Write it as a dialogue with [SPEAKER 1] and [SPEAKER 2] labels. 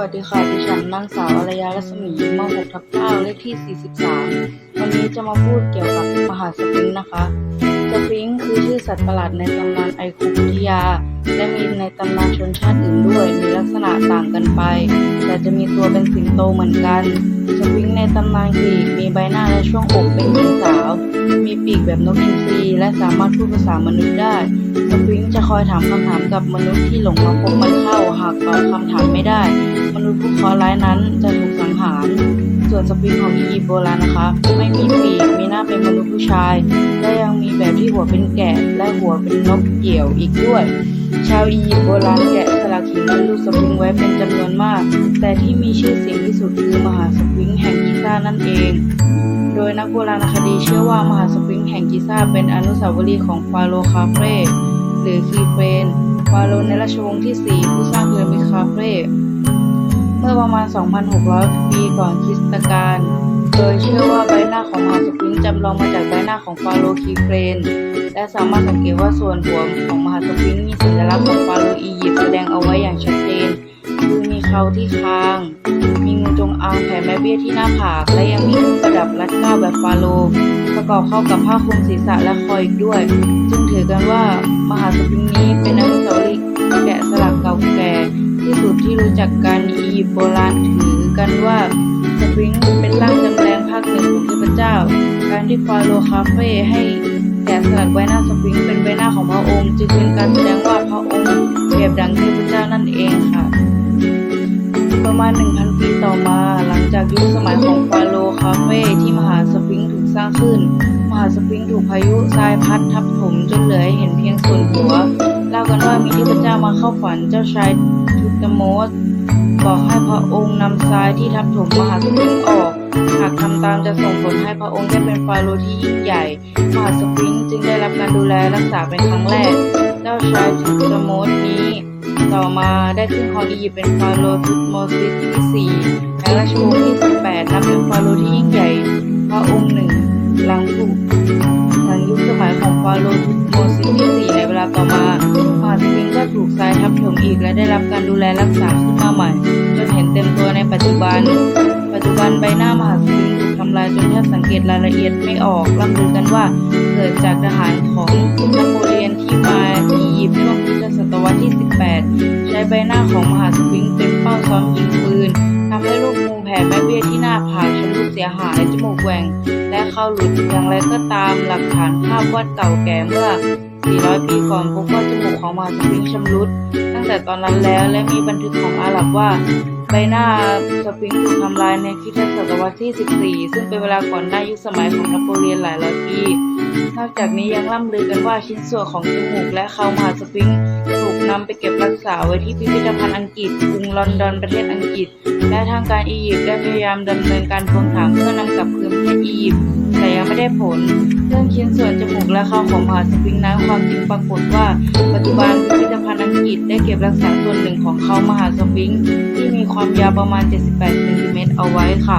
[SPEAKER 1] วัสดีค่ะ ดิฉันนางสาวอารยารัศมีม .6 ทับ9เลขที่ 43 วันนี้จะมาพูดเกี่ยวกับมหาสฟิงค์นะคะสฟิงค์คือชื่อสัตว์ประหลาดในตำนานไอคุวิทยา และมีในตำนานชนชาติอื่นด้วย มีลักษณะต่างกันไป แต่จะมีตัวเป็นสิงโตเหมือนกันสฟิงค์ในตำนานกรีกมีใบหน้าและช่วงอกเป็นหญิงสาว มีปีกแบบนกอินทรีและสามารถพูดภาษามนุษย์ได้ คอยถามคำถามกับมนุษย์ที่หลงมาพบมันเข้า หากตอบคำถามไม่ได้ มนุษย์ผู้เคราะห์ร้ายนั้นจะถูกสังหาร ส่วนสฟิงของอียิปต์โบราณนะคะไม่มีปีกมีหน้าเป็นมนุษย์ผู้ชาย และยังมีแบบที่หัวเป็นแกะ และหัวเป็นนกเหยี่ยวอีกด้วย ชาวอียิปต์โบราณแกะสลักหินและลูกสฟิงไว้เป็นจำนวนมาก แต่ที่มีชื่อเสียงที่สุดคือมหาสฟิงแห่งกิซ่านั่นเองโดยนักโบราณคดีเชื่อว่ามหาสฟิงแห่งกิซ่าเป็นอนุสาวรีย์ของฟาโรห์คาเฟ รือคีเฟนวาโรนในราชวงศ์ที่ 4 ผู้สร้างพีระมิดคาเฟ่เมื่อประมาณ 2,600 ปีก่อนคริสตกาลโดยเชื่อว่าใบหน้าของมหาสฟิงค์จำลองมาจากใบหน้าของฟาโรห์คีเฟนและสามารถสังเกตว่าส่วนหัวของมหาสฟิงค์มีสัญลักษณ์ของฟาโรห์อียิปต์แสดงเอาไว้อย่างชัด เขาที่คาง มีงูจงอางแผ่แม่เบี้ยที่หน้าผาก และยังมีเครื่องประดับรัดเก้าแบบฟาโรห์ประกอบเข้ากับผ้าคลุมศีรษะและคออีกด้วย จึงถือกันว่ามหาสฟิงนี้เป็นอนุสาวรีย์แกะสลักเก่าแก่ที่สุดที่รู้จักกันอียิปต์โบราณถือกันว่าสฟิงเป็นร่างจำแรงภาคหนึ่งของเทพเจ้า การที่ฟาโรห์คาเฟ่ให้แกะสลักใบหน้าสฟิงเป็นใบหน้าของพระองค์ จึงเป็นการแสดงว่าพระองค์เปรียบดัง ณ 1,000 ปีต่อมา หลังจากยุคสมัยของฟาโรห์คาเฟ่ที่มหาสฟิงค์ถูกสร้างขึ้น มหาสฟิงค์ถูกพายุทรายพัดทับถมจนเหลือให้เห็นเพียงส่วนหัวเล่ากันว่ามีเทพเจ้ามาเข้าฝันเจ้าชายทุตโมสบอกให้พระองค์นำทรายที่ทับถมมหาสฟิงค์ออก หากทำตามจะส่งผลให้พระองค์ได้เป็นฟาโรห์ที่ยิ่งใหญ่ มหาสฟิงค์จึงได้รับการดูแลรักษาเป็นครั้งแรก เจ้าชายทุตโมสนี้ ต่อมาได้ขึ้นครองอียิปต์เป็นฟาโรห์ทุตโมซิสที่4และราชวงศ์ที่18นับเป็นฟาโรห์ที่ยิ่งใหญ่พระองค์หนึ่งหลังถูกหลังยุคสมัยของฟาโรห์ทุตโมซิสที่4ในเวลาต่อมามหาสฟิงก็ถูกทรายทับถมอีกและได้รับการดูแลรักษาขึ้นมาใหม่ จนเห็นเต็มตัวในปัจจุบัน ปัจจุบันใบหน้ามหาสิงค์ถูกทำลายจนแทบสังเกตรายละเอียดไม่ออกล่ำลือกันว่าเกิดจากทหารของนโปเลียนที่มาอียิปต์ช่วง ช้ใบหน้าของมหาสฟิงค์เป็นเป้าซ้อมยิงปืนทำให้ลูกงูแผ่แม่เบี้ยที่หน้าผากชำรุดเสียหายจมูกแหว่งและเข้าหลุดอย่างไรก็ตามหลักฐานภาพวาดเก่าแก่เมื่อ 400 ปีก่อนพบว่าจมูกของมหาสฟิงค์ชำรุด ตั้งแต่ตอนนั้นแล้วและมีบันทึกของอาหรับว่าใบหน้าสฟิงค์ถูกทำลายในคริสตศตวรรษที่ 14 ซึ่งเป็นเวลาก่อนหน้ายุคสมัยของนโปเลียนหลายร้อยปี นอกจากนี้ยังล่ำลือกันว่าชิ้นส่วนของจมูกและเขามหาสฟิงค์ถูกนำไปเก็บรักษาไว้ที่พิพิธภัณฑ์อังกฤษกรุงลอนดอนประเทศอังกฤษ และทางการอียิปต์ได้พยายามดำเนินการทวงถามเพื่อนำกลับคืนประเทศอียิปต์แต่ยังไม่ได้ผล เรื่องชิ้นส่วนจมูกและเขาของมหาสฟิงค์นั้นความจริงปรากฏว่า ปัจจุบันพิพิธภัณฑ์อังกฤษได้เก็บรักษาส่วนหนึ่งของเขามหาสฟิงค์ที่มีความยาวประมาณ 78เซนติเมตรเอาไว้ค่ะ